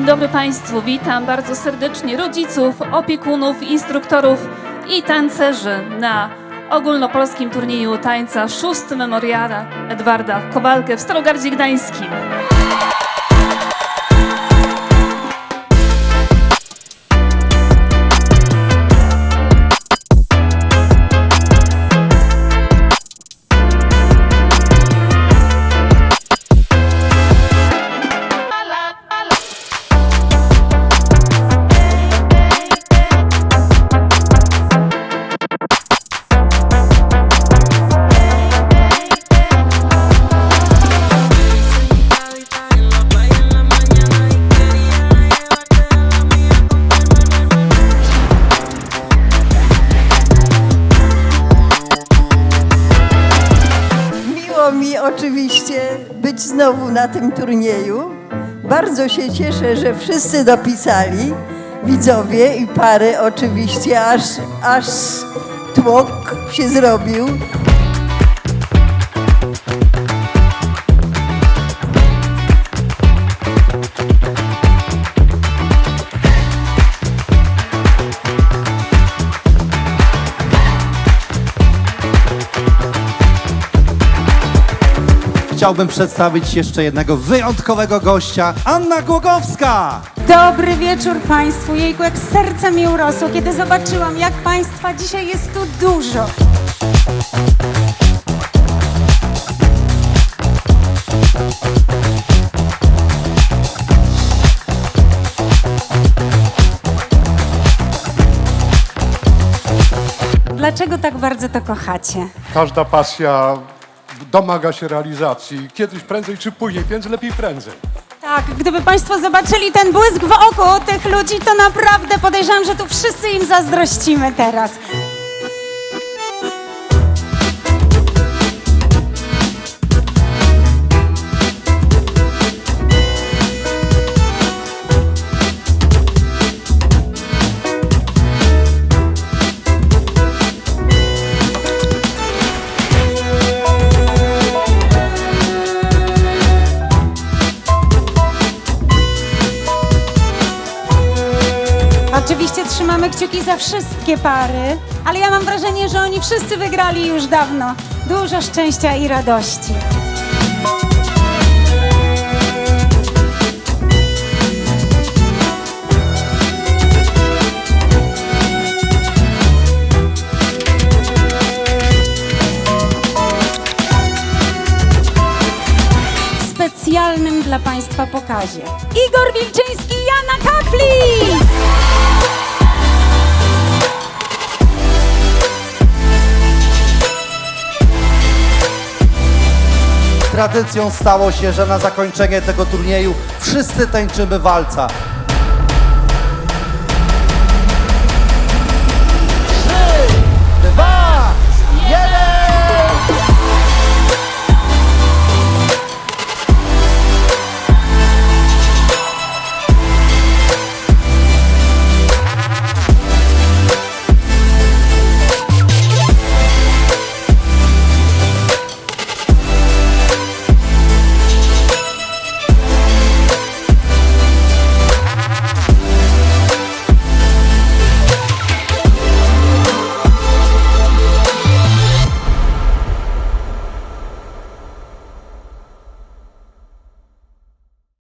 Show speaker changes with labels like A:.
A: Dzień dobry Państwu, witam bardzo serdecznie rodziców, opiekunów, instruktorów i tancerzy na ogólnopolskim turnieju tańca szósty memoriala Edwarda Kowalkę w Starogardzie Gdańskim.
B: Oczywiście być znowu na tym turnieju. Bardzo się cieszę, że wszyscy dopisali, widzowie i pary oczywiście, aż, aż tłok się zrobił.
C: Chciałbym przedstawić jeszcze jednego wyjątkowego gościa, Anna Głogowska!
D: Dobry wieczór Państwu. Jejku, jak serce mi urosło, kiedy zobaczyłam, jak Państwa dzisiaj jest tu dużo. Dlaczego tak bardzo to kochacie?
E: Każda pasja domaga się realizacji. Kiedyś prędzej czy później, więc lepiej prędzej.
D: Tak, gdyby Państwo zobaczyli ten błysk w oku tych ludzi, to naprawdę podejrzewam, że tu wszyscy im zazdrościmy teraz. Oczywiście trzymamy kciuki za wszystkie pary, ale ja mam wrażenie, że oni wszyscy wygrali już dawno. Dużo szczęścia i radości. Specjalnym dla Państwa pokazie. Igor Wilczyński, Jana Kapli!
C: Tradycją stało się, że na zakończenie tego turnieju wszyscy tańczymy walca.